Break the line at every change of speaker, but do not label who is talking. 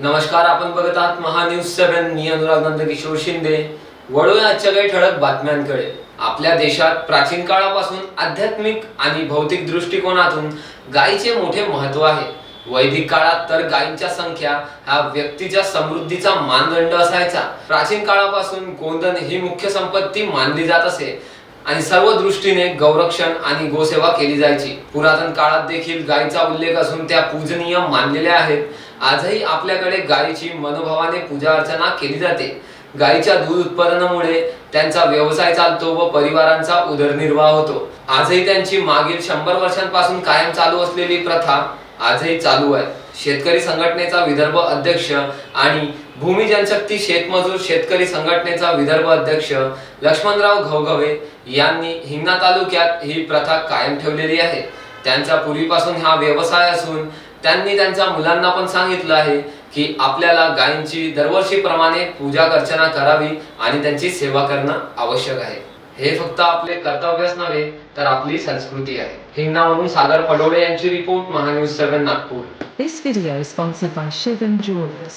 नमस्कार आपण बघत आहात महान्यूज सेव्हन. मी अनुराग नंदकिशोर शिंदे. वळूया आजच्या काही ठळक बातम्यांकडे. आपल्या देशात प्राचीन काळापासून आध्यात्मिक आणि भौतिक दृष्टिकोनातून गायीचे मोठे महत्त्व आहे. वैदिक काळात तर गायींच्या संख्या हा व्यक्तीच्या समृद्धीचा मानदंड असायचा. प्राचीन काळापासून गोंदन ही मुख्य संपत्ती मानली जात असे. आणि सर्व दृष्टीने गौरक्षण आणि गोसेवा केली जायची. पुरातन काळात देखील गायीचा उल्लेख असून त्या पूजनीय मानलेल्या आहेत. आजही आपल्याकडे गायीची मनोभावाने पूजा अर्चना केली जाते. गायीच्या दूध उत्पादनामुळे त्यांचा व्यवसाय चालतो व परिवारांचा उदरनिर्वाह होतो. आजही त्यांची मागील शंभर वर्षांपासून कायम चालू असलेली प्रथा आजही चालू आहे. शेतकरी संघटनेचा विदर्भ अध्यक्ष आणि भूमी जनशक्ती शेतमजूर शेतकरी संघटनेचा विदर्भ अध्यक्ष लक्ष्मणराव घवघवे यांनी हिंगणा तालुक्यात ही प्रथा कायम ठेवलेली आहे. त्यांचा पूर्वीपासून हा व्यवसाय असून त्यांनी त्यांच्या मुलांना पण सांगितलं आहे की आपल्याला गायींची दरवर्षीप्रमाणे पूजा अर्चना करावी आणि त्यांची सेवा करणं आवश्यक आहे. हे फक्त आपले कर्तव्यच नव्हे तर आपली संस्कृती आहे हिंगणावरून सागर पडोळे यांची report Mahanews seven Nagpur
This video is sponsored by Shivan Jewelers.